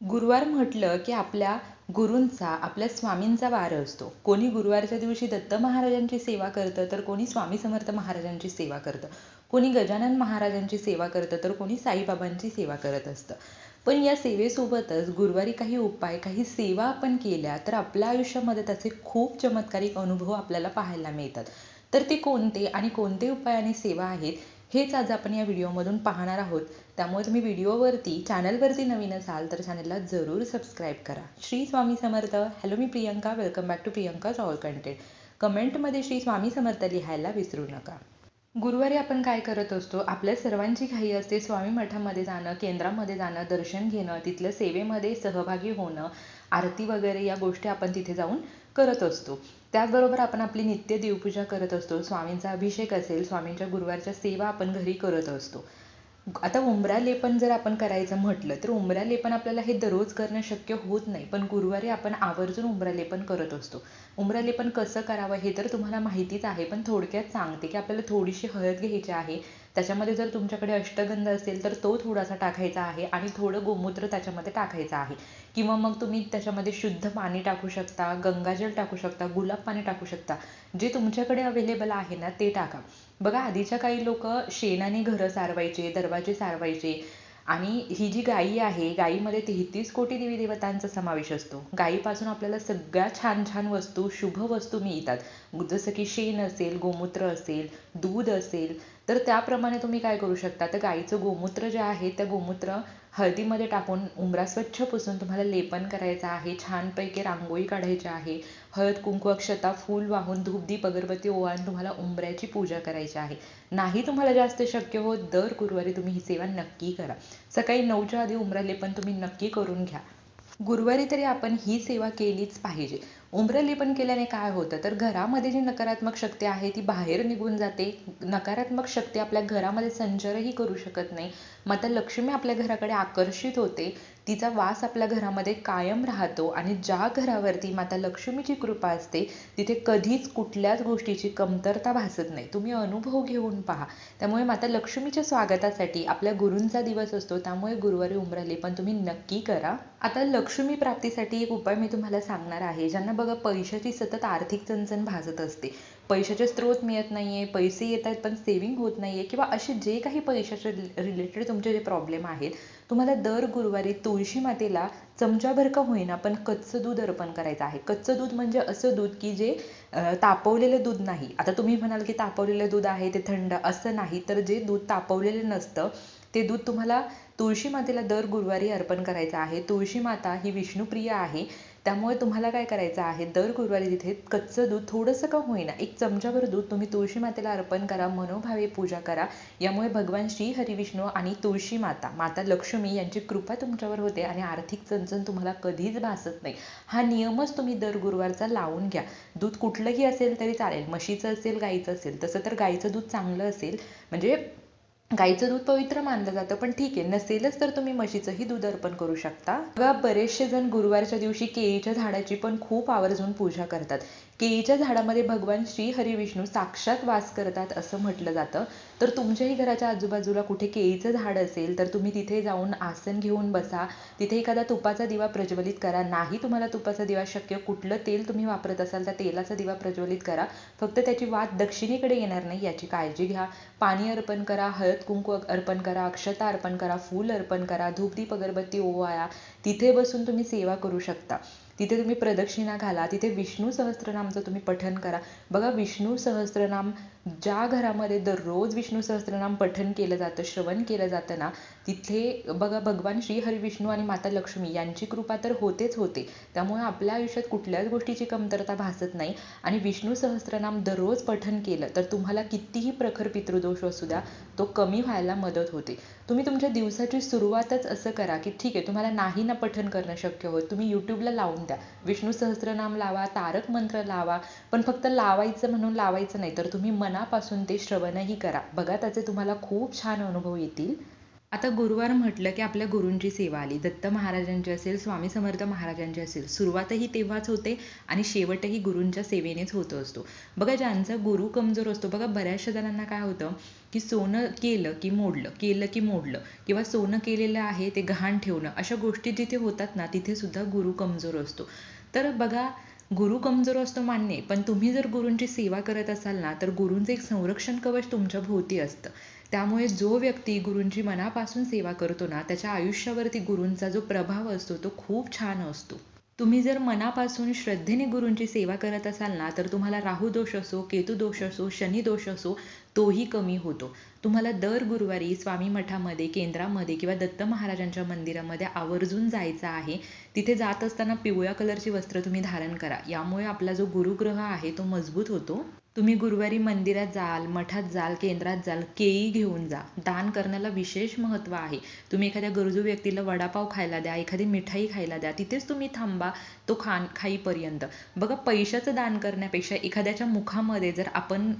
गुरुवार म्हटलं की आपल्या गुरूंचा आपल्या स्वामींचा वार असतो. कोणी गुरुवारच्या दिवशी दत्त महाराजांची सेवा करतं तर कोणी स्वामी समर्थ महाराजांची सेवा करतं. कोणी गजानन महाराजांची सेवा करतं तर कोणी साईबाबांची सेवा करत असतं. पण या सेवेसोबतच गुरुवारी काही उपाय काही सेवा आपण केल्या तर आपल्या आयुष्यामध्ये त्याचे खूप चमत्कारिक अनुभव आपल्याला पाहायला मिळतात. तर ते कोणते आणि कोणते उपाय आणि सेवा आहेत? हेच आज आपण या व्हिडिओमधून पाहणार आहोत. त्यामुळे तुम्ही व्हिडिओवरती चॅनलवरती नवीन असाल तर चॅनलला जरूर सबस्क्राईब करा. Shri Swami Samarth. Hello me Priyanka. Welcome back to Priyanka's all content कमेंटमध्ये श्री स्वामी समर्थ लिहायला विसरू नका. गुरुवारी आपण काय करत असतो? आपल्या सर्वांची घाई असते. स्वामी मठामध्ये जाणं केंद्रामध्ये जाणं दर्शन घेणं तिथल्या सेवेमध्ये सहभागी होणं आरती वगैरे या गोष्टी आपण तिथे जाऊन करत असतो. त्याचबरोबर आपण आपली नित्य देवपूजा करत असतो. स्वामींचा अभिषेक असेल स्वामींच्या गुरुवारच्या सेवा आपण घरी करत असतो. आता उंबरा लेपन जर आपण करायचं म्हटलं तर उंबरा लेपन आपल्याला हे दररोज करणं शक्य होत नाही पण गुरुवारी आपण आवर्जून उंबरा लेपन करत असतो. उंबरा लेपन कसं करावं हे तर तुम्हाला माहितीच आहे पण थोडक्यात सांगते की आपल्याला थोडीशी हळद घ्यायची आहे. त्याच्यामध्ये जर तुमच्याकडे अष्टगंध असेल तर तो थोडासा टाकायचा आहे आणि थोडं गोमूत्र त्याच्यामध्ये टाकायचं आहे. किंवा मग तुम्ही त्याच्यामध्ये शुद्ध पाणी टाकू शकता गंगाजल टाकू शकता गुलाब पाणी टाकू शकता. जे तुमच्याकडे अवेलेबल आहे ना ते टाका. बघा आधीच्या काही लोक शेणाने घरं सारवायचे दरवाजे सारवायचे. आणि ही जी गायी आहे गायीमध्ये तेहतीस कोटी देवी देवतांचा समावेश असतो. गायीपासून आपल्याला सगळ्या छान छान वस्तू शुभ वस्तू मिळतात. जसं की शेण असेल गोमूत्र असेल दूध असेल तर त्याप्रमाणे तुम्ही काय करू शकता? तर गाईचं गोमूत्र जे आहे त्या गोमूत्र हळदीमध्ये टाकून उंबरा स्वच्छ पुसून तुम्हाला लेपन करायचं आहे. छानपैकी रांगोळी काढायची आहे. हळद कुंकू अक्षता फूल वाहून धूपदीप अगरबत्ती ओवाळून तुम्हाला उंबऱ्याची पूजा करायची आहे. नाही तुम्हाला जास्त शक्य होत दर गुरुवारी तुम्ही ही सेवा नक्की करा. सकाळी नऊच्या आधी उंबरा लेपन तुम्ही नक्की करून घ्या. गुरुवारी तरी आपण ही सेवा केलीच पाहिजे. लेपन केल्याने काय होतं? तर घरामध्ये जी नकारात्मक शक्ती आहे ती बाहेर निघून जाते. नकारात्मक शक्ती आपल्या घरामध्ये संचारही करू शकत नाही. माता लक्ष्मी आपल्या घराकडे आकर्षित होते. तिचा वास आपल्या घरामध्ये कायम राहतो आणि ज्या घरावरती माता लक्ष्मीची कृपा असते तिथे कधीच कुठल्याच गोष्टीची कमतरता भासत नाही. तुम्ही अनुभव घेऊन पहा. त्यामुळे माता लक्ष्मीच्या स्वागतासाठी आपल्या गुरूंचा दिवस असतो. त्यामुळे गुरुवारी उमराले पण तुम्ही नक्की करा. आता लक्ष्मी प्राप्तीसाठी एक उपाय मी तुम्हाला सांगणार आहे. ज्यांना बघ पैशाची सतत आर्थिक चणचण भासत असते. पैशाचे स्रोत मिळत नाहीये पैसे येत आहेत पण सेविंग होत नाहीये किंवा असे जे काही पैशाचे रिलेटेड तुमचे जे प्रॉब्लेम आहेत तुम्हाला दर गुरुवारी तुळशी मातेला चमच्याभर का होईना पण कच्चं दूध अर्पण करायचं आहे. कच्चं दूध म्हणजे असं दूध की जे तापवलेलं दूध नाही. आता तुम्ही म्हणाल की तापवलेलं दूध आहे ते थंड असं नाही तर जे दूध तापवलेलं नसतं ते दूध तुम्हाला तुळशी मातेला दर गुरुवारी अर्पण करायचं आहे. तुळशी माता ही विष्णुप्रिय आहे. त्यामुळे तुम्हाला काय करायचं आहे? दर गुरुवारी तिथे कच्चं दूध थोडंसं का होईना एक चमचाभर दूध तुम्ही तुळशी मातेला अर्पण करा मनोभावे पूजा करा. यामुळे भगवान श्री हरिविष्णू आणि तुळशी माता माता लक्ष्मी यांची कृपा तुमच्यावर होते आणि आर्थिक चणचण तुम्हाला कधीच भासत नाही. हा नियमच तुम्ही दर गुरुवारचा लावून घ्या. दूध कुठलंही असेल तरी चालेल. म्हशीचं असेल गाईचं असेल तसं तर गाईचं दूध चांगलं असेल. म्हणजे गाईचं दूध पवित्र मानलं जातं पण ठीक आहे नसेलच तर तुम्ही म्हशीचंही दूध अर्पण करू शकता. बघा बरेचसे जण गुरुवारच्या दिवशी केळीच्या झाडाची पण खूप आवर्जून पूजा करतात. केळीच्या झाडामध्ये भगवान श्री हरी विष्णू साक्षात वास करतात असं म्हटलं जातं. तर तुमच्याही घराच्या आजूबाजूला कुठे केळीचं झाड असेल तर तुम्ही तिथे जाऊन आसन घेऊन बसा. तिथे एखादा तुपाचा दिवा प्रज्वलित करा. नाही तुम्हाला तुपाचा दिवा शक्य कुठलं तेल तुम्ही वापरत असाल त्या तेलाचा दिवा प्रज्वलित करा. फक्त त्याची वाद दक्षिणेकडे येणार नाही याची काळजी घ्या. पाणी अर्पण करा हळद कुंकू अर्पण करा अक्षता अर्पण करा फूल अर्पण करा धूपदीप अगरबत्ती ओवाळा. तिथे बसून तुम्ही सेवा करू शकता. तिथे तुम्ही प्रदक्षिणा घाला तिथे विष्णू सहस्त्रनामचं तुम्ही पठन करा. बघा विष्णू सहस्त्रनाम ज्या घरामध्ये दररोज विष्णू सहस्त्रनाम पठन केलं जातं श्रवण केलं जातं ना तिथे बघा भगवान श्री हरिविष्णू आणि माता लक्ष्मी यांची कृपा तर होतेच होते. त्यामुळे आपल्या आयुष्यात कुठल्याच गोष्टीची कमतरता भासत नाही. आणि विष्णू सहस्त्रनाम दररोज पठन केलं तर तुम्हाला कितीही प्रखर पितृदोष असू द्या तो कमी व्हायला मदत होते. तुम्ही तुमच्या दिवसाची सुरुवातच असं करा की ठीक आहे तुम्हाला नाही ना पठन करणं शक्य होत तुम्ही यूट्यूबला लावून द्या. विष्णू सहस्त्रनाम लावा तारक मंत्र लावा पण फक्त लावायचं म्हणून लावायचं नाही तर तुम्ही मनापासून ते श्रवणही करा. बघा त्याचे तुम्हाला खूप छान अनुभव येतील. आता गुरुवार म्हटलं की आपल्या गुरूंची सेवा आली. दत्त महाराजांची असेल स्वामी समर्थ महाराजांची असेल सुरुवातही तेव्हाच होते आणि शेवटही गुरूंच्या सेवेनेच होत असतो. बघा ज्यांचा गुरु कमजोर असतो बघा बऱ्याचशा जणांना काय होतं की सोनं केलं की मोडलं केलं की मोडलं किंवा सोनं केलेलं आहे ते गहाण ठेवणं अशा गोष्टी जिथे होतात ना तिथे सुद्धा गुरु कमजोर असतो. तर बघा गुरु कमजोर असतो मान्य पण तुम्ही जर गुरूंची सेवा करत असाल ना तर गुरूंचं एक संरक्षण कवच तुमच्या भोवती असतं. त्यामुळे जो व्यक्ती गुरूंची मनापासून सेवा करतो ना त्याच्या आयुष्यावरती गुरूंचा जो प्रभाव असतो तो खूप छान असतो. तुम्ही जर मनापासून श्रद्धेने गुरूंची सेवा करत असाल ना तर तुम्हाला राहू दोष असो केतू दोष असो शनी दोष असो तोही कमी होतो. तुम्हाला दर गुरुवारी स्वामी मठामध्ये केंद्रामध्ये किंवा दत्त महाराजांच्या मंदिरामध्ये आवर्जून जायचं आहे. तिथे जात असताना पिवळ्या कलरची वस्त्र तुम्ही धारण करा. यामुळे आपला जो गुरुग्रह आहे तो मजबूत होतो. तुम्ही गुरुवारी मंदिरात जाल मठात जाल केंद्रात जाल केळी घेऊन जा. दान करण्याला विशेष महत्त्व आहे. तुम्ही एखाद्या गरजू व्यक्तीला वडापाव खायला द्या एखादी मिठाई खायला द्या तिथेच तुम्ही थांबा तो खान खाईपर्यंत. बघा पैशाचं दान करण्यापेक्षा एखाद्याच्या मुखामध्ये जर आपण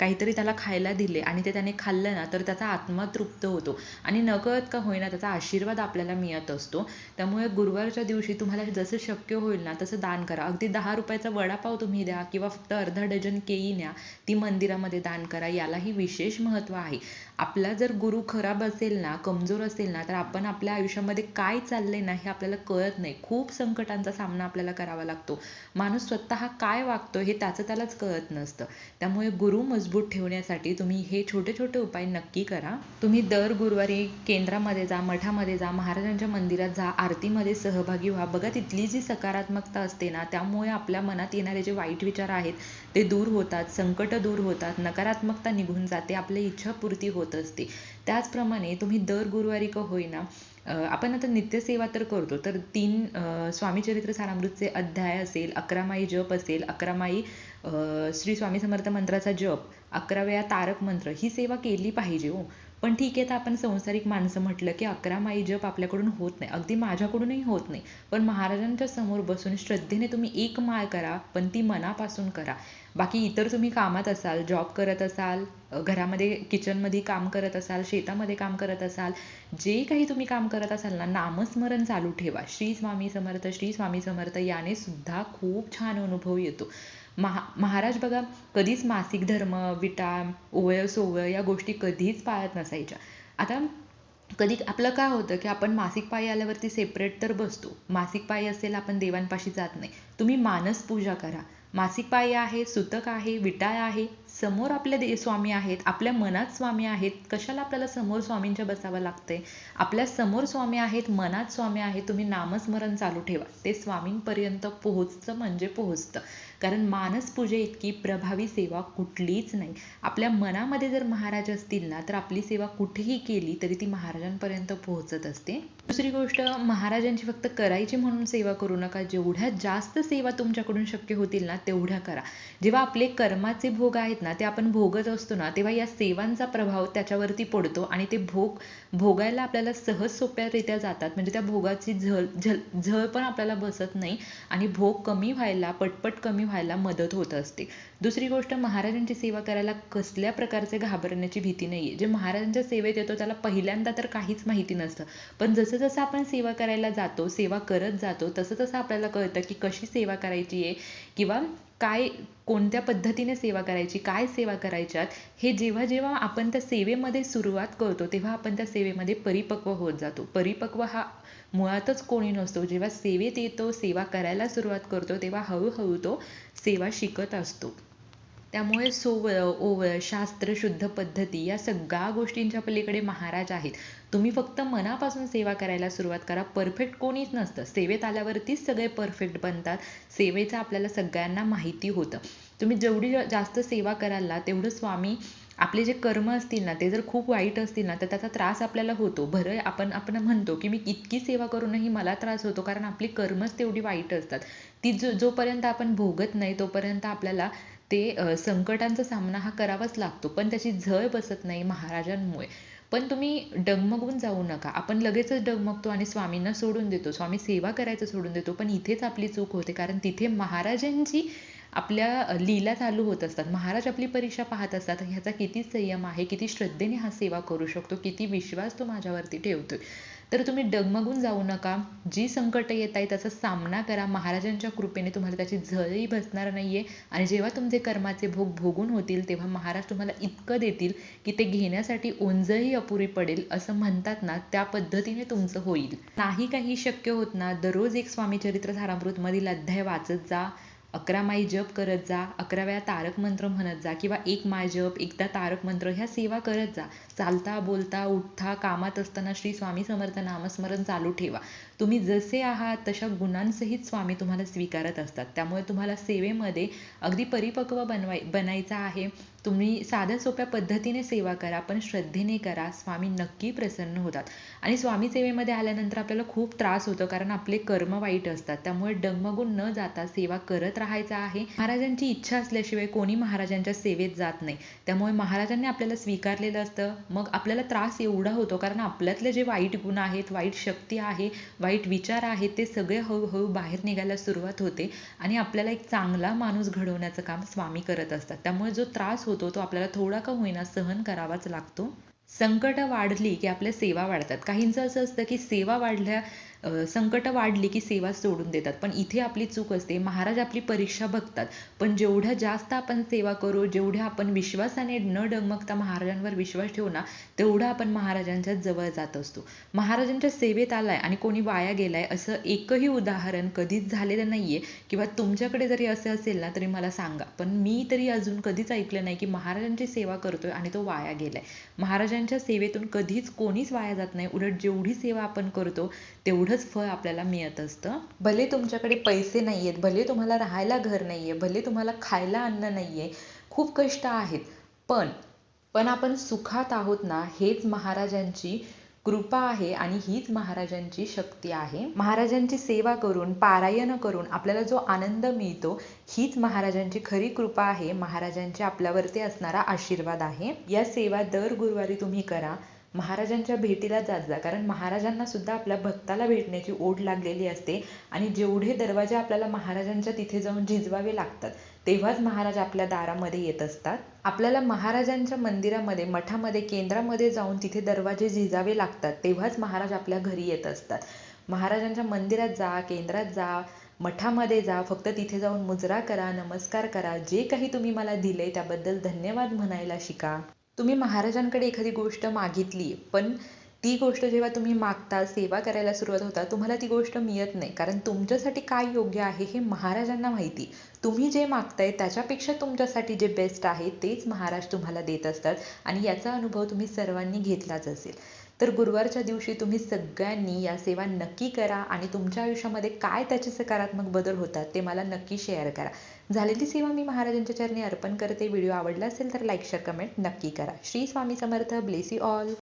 काहीतरी त्याला खायला दिले आणि ते त्याने खाल्लं ना तर त्याचा आत्मा तृप्त होतो. आणि नकळत का होईना त्याचा आशीर्वाद आपल्याला मिळत असतो. त्यामुळे गुरुवारच्या दिवशी तुम्हाला जसं शक्य होईल ना तसं दान करा. अगदी दहा रुपयाचा वडापाव तुम्ही द्या किंवा फक्त अर्धा डझन केळी न्या ती मंदिरामध्ये दान करा यालाही विशेष महत्त्व आहे. आपला जर गुरु खराब असेल ना कमजोर असेल ना तर आपण आपल्या आयुष्यामध्ये काय चाललंय ना हे आपल्याला कळत नाही. खूप संकटांचा सामना आपल्याला करावा लागतो. माणूस स्वतः काय वागतो हे त्याचं त्यालाच कळत नसतं. त्यामुळे गुरु मजबूत ठेवण्यासाठी तुम्ही हे छोटे छोटे उपाय नक्की करा. तुम्ही दर गुरुवारी केंद्रामध्ये जा मठामध्ये जा महाराजांच्या मंदिरात जा आरतीमध्ये सहभागी व्हा. बघा तिथली जी सकारात्मकता असते ना त्यामुळे आपल्या मनात येणारे जे वाईट विचार आहेत ते दूर होतात संकट दूर होतात नकारात्मकता निघून जाते आपली इच्छापूर्ती होते असते. त्याचप्रमाणे तुम्ही दर गुरुवारी का होईना आपण आता नित्यसेवा तर करतो तर तीन स्वामी चरित्र सारामृतचे अध्याय असेल अकरामाई जप असेल अकरामाई श्री स्वामी समर्थ मंत्राचा जप अकरा वेळा तारक मंत्र ही सेवा केली पाहिजे हो. पण ठीक आहे तर आपण संसारिक माणसं म्हटलं की अकरा माई जप आपल्याकडून होत नाही. अगदी माझ्याकडूनही होत नाही. पण महाराजांच्या समोर बसून श्रद्धेने तुम्ही एक माळ करा पण ती मनापासून करा. बाकी इतर तुम्ही कामात असाल जॉब करत असाल घरामध्ये किचनमध्ये काम करत असाल शेतामध्ये काम करत असाल जे काही तुम्ही काम करत असाल ना नामस्मरण चालू ठेवा. श्री स्वामी समर्थ श्री स्वामी समर्थ याने सुद्धा खूप छान अनुभव येतो. महा महाराज बघा कधीच मासिक धर्म विटा ओवळ सोवळ या गोष्टी कधीच पाळत नसायच्या. आता कधी आपलं काय होतं की आपण मासिक पाळी आल्यावरती सेपरेट तर बसतो. मासिक पाळी असेल आपण देवांपाशी जात नाही. तुम्ही मानस पूजा करा. मासिक पाळी आहे सुतक आहे विटाळ आहे समोर आपल्या दे स्वामी आहेत आपल्या मनात स्वामी आहेत. कशाला आपल्याला समोर स्वामींच्या बसावं लागतंय? आपल्यासमोर स्वामी आहेत मनात स्वामी आहेत तुम्ही नामस्मरण चालू ठेवा. ते स्वामींपर्यंत पोहोचतं म्हणजे पोहोचतं. कारण मानस पूजे इतकी प्रभावी सेवा कुठलीच नाही. आपल्या मनामध्ये जर महाराज असतील ना तर आपली सेवा कुठेही केली तरी ती महाराजांपर्यंत पोहोचत असते. दुसरी गोष्ट महाराजांची फक्त करायची म्हणून सेवा करू नका. जेवढ्या जास्त सेवा तुमच्याकडून शक्य होतील ना तेवढ्या करा. जेव्हा आपले कर्माचे भोग आहेत ना ते आपण भोगत असतो ना तेव्हा या सेवांचा प्रभाव त्याच्यावरती पडतो आणि ते भोग भोगायला आपल्याला सहज सोप्यारित्या जातात. म्हणजे त्या भोगाची झळ झल झळ पण आपल्याला बसत नाही आणि भोग कमी व्हायला पटपट कमी व्हायला मदत होत असते. दुसरी गोष्ट महाराजांची सेवा करायला कसल्या प्रकारचे घाबरण्याची भीती नाहीये. जे महाराजांच्या सेवेत येतो त्याला पहिल्यांदा तर काहीच माहिती नसतं. पण जसं जसं आपण सेवा करायला जातो सेवा करत जातो तसं तसं आपल्याला कळतं की कशी सेवा करायची आहे किंवा काय कोणत्या पद्धतीने सेवा करायची काय सेवा करायच्यात हे जेव्हा जेव्हा आपण त्या सेवेमध्ये सुरुवात करतो तेव्हा आपण त्या सेवेमध्ये परिपक्व होत जातो. परिपक्व हा मुळातच कोणी नसतो. जेव्हा सेवेत येतो सेवा करायला सुरुवात करतो तेव्हा हळूहळू तो सेवा शिकत असतो. त्यामुळे सोवळं ओवळ शास्त्र शुद्ध पद्धती या सगळ्या गोष्टींच्या पलीकडे महाराज आहेत. तुम्ही फक्त मनापासून सेवा करायला सुरुवात करा. परफेक्ट कोणीच नसतं. सेवेत आल्यावरतीच सगळे परफेक्ट बनतात. सेवेचं आपल्याला सगळ्यांना माहिती होतं. तुम्ही जेवढी जास्त सेवा कराल ना तेवढं स्वामी आपले जे कर्म असतील ना ते जर खूप वाईट असतील ना तर त्याचा त्रास आपल्याला होतो. बरं आपण आपण म्हणतो की मी इतकी सेवा करूनही मला त्रास होतो कारण आपली कर्मच तेवढी वाईट असतात. ती जो जोपर्यंत आपण भोगत नाही तोपर्यंत आपल्याला ते संकटांचा सामना हा करावाच लागतो. पण त्याची झळ बसत नाही महाराजांमुळे. पण तुम्ही डगमगून जाऊ नका. आपण लगेचच डगमगतो आणि स्वामींना सोडून देतो. स्वामी सेवा करायचं सोडून देतो. पण इथेच आपली चूक होते. कारण तिथे महाराजांची आपल्या लीला चालू होत असतात. महाराज आपली परीक्षा पाहत असतात. ह्याचा किती संयम आहे? किती श्रद्धेने हा सेवा करू शकतो? किती विश्वास तो माझ्यावरती ठेवतोय? तर तुम्ही डगमगून जाऊ नका. जी संकट येत आहे त्याचा सामना करा. महाराजांच्या कृपेने तुम्हाला त्याची झळही बसणार नाहीये. आणि जेव्हा तुमचे कर्माचे भोग भोगून होतील तेव्हा महाराज तुम्हाला इतकं देतील की ते घेण्यासाठी ओंजही अपुरी पडेल असं म्हणतात ना त्या पद्धतीने तुमचं होईल. नाही काही शक्य होत ना दररोज एक स्वामी चरित्र सारामृत मधील अध्याय वाचत जा. अकरा माई जप करत जा अकरा वेळा तारक मंत्र म्हणत जा किंवा एक माय जप एकदा तारक मंत्र ह्या सेवा करत जा. चालता बोलता उठता कामात असताना श्री स्वामी समर्थ नामस्मरण चालू ठेवा. तुम्ही जसे आहात तशा गुणांसहित स्वामी तुम्हाला स्वीकारत असतात. त्यामुळे तुम्हाला सेवेमध्ये अगदी परिपक्व बनवाय बनायचं आहे. तुम्ही साध्या सोप्या पद्धतीने सेवा करा पण श्रद्धेने करा. स्वामी नक्की प्रसन्न होतात. आणि स्वामी सेवेमध्ये आल्यानंतर आपल्याला खूप त्रास होतो कारण आपले कर्म वाईट असतात. त्यामुळे डगमगून न जाता सेवा करत राहायचा आहे. महाराजांची इच्छा असल्याशिवाय कोणी महाराजांच्या सेवेत जात नाही. त्यामुळे महाराजांनी आपल्याला स्वीकारलेलं असतं. मग आपल्याला त्रास एवढा होतो कारण आपल्यातले जे वाईट गुण आहेत वाईट शक्ती आहे वाईट विचार आहेत ते सगळे हळूहळू बाहेर निघायला सुरुवात होते आणि आपल्याला एक चांगला माणूस घडवण्याचं काम स्वामी करत असतात. त्यामुळे जो त्रास होतो तो आपल्याला थोडा का होईना सहन करावाच लागतो. संकट वाढली की आपल्या सेवा वाढतात. काहींचं असं असतं की सेवा वाढल्या संकट वाढली की सेवा सोडून देतात. पण इथे आपली चूक असते. महाराज आपली परीक्षा बघतात. पण जेवढ्या जास्त आपण सेवा करू जेवढ्या आपण विश्वासाने न डगमगता महाराजांवर विश्वास ठेवू ना तेवढं आपण महाराजांच्या जवळ जात असतो. महाराजांच्या सेवेत आलाय आणि कोणी वाया गेलाय असं एकही उदाहरण कधीच झालेलं नाहीये. किंवा तुमच्याकडे जरी असं असेल ना तरी मला सांगा. पण मी तरी अजून कधीच ऐकलं नाही की महाराजांची सेवा करतोय आणि तो वाया गेलाय. महाराज महाराजांच्या सेवेतून कधीच कोणीच वाया जात नाही. उलट जेवढी सेवा आपण करतो तेवढंच फळ आपल्याला मिळत असतं. भले तुमच्याकडे पैसे नाहीयेत भले तुम्हाला राहायला घर नाहीये भले तुम्हाला खायला अन्न नाहीये खूप कष्ट आहेत. पण पण आपण सुखात आहोत ना हेच महाराजांची कृपा आहे आणि हीच महाराजांची शक्ती आहे. महाराजांची सेवा करून पारायण करून आपल्याला जो आनंद मिळतो हीच महाराजांची खरी कृपा आहे. महाराजांचे आपल्यावरती असणारा आशीर्वाद आहे. या सेवा दर गुरुवारी तुम्ही करा. महाराजांच्या भेटीला जात जा. कारण महाराजांना सुद्धा आपल्या भक्ताला भेटण्याची ओढ लागलेली असते आणि जेवढे दरवाजे आपल्याला महाराजांच्या तिथे जाऊन झिजवावे लागतात तेव्हाच महाराज आपल्या दारामध्ये येत असतात. आपल्याला महाराजांच्या मंदिरामध्ये मठामध्ये केंद्रामध्ये जाऊन तिथे दरवाजे झिजावे लागतात तेव्हाच महाराज आपल्या घरी येत असतात. महाराजांच्या मंदिरात जा केंद्रात जा मठामध्ये जा फक्त तिथे जाऊन मुजरा करा नमस्कार करा जे काही तुम्ही मला दिले त्याबद्दल धन्यवाद म्हणायला शिका. तुम्ही महाराजांकडे एखादी गोष्ट मागितली पण ती गोष्ट जेव्हा तुम्ही मागता सेवा करायला सुरुवात होता तुम्हाला ती गोष्ट मिळत नाही. कारण तुमच्यासाठी काय योग्य आहे हे महाराजांना माहिती. तुम्ही जे मागताय त्याच्यापेक्षा तुमच्यासाठी जे बेस्ट आहे तेच महाराज तुम्हाला देत असतात आणि याचा अनुभव तुम्ही सर्वांनी घेतलाच असेल. तर गुरुवारच्या दिवशी तुम्ही सगळ्यांनी या सेवा नक्की करा आणि तुमच्या आयुष्यामध्ये काय त्याचे सकारात्मक बदल होतात ते मला नक्की शेअर करा. झालेली सेवा मी महाराजांच्या चरणी अर्पण करते. व्हिडिओ आवडला असेल तर लाईक शेअर कमेंट नक्की करा. Shri Swami Samarth. Bless you all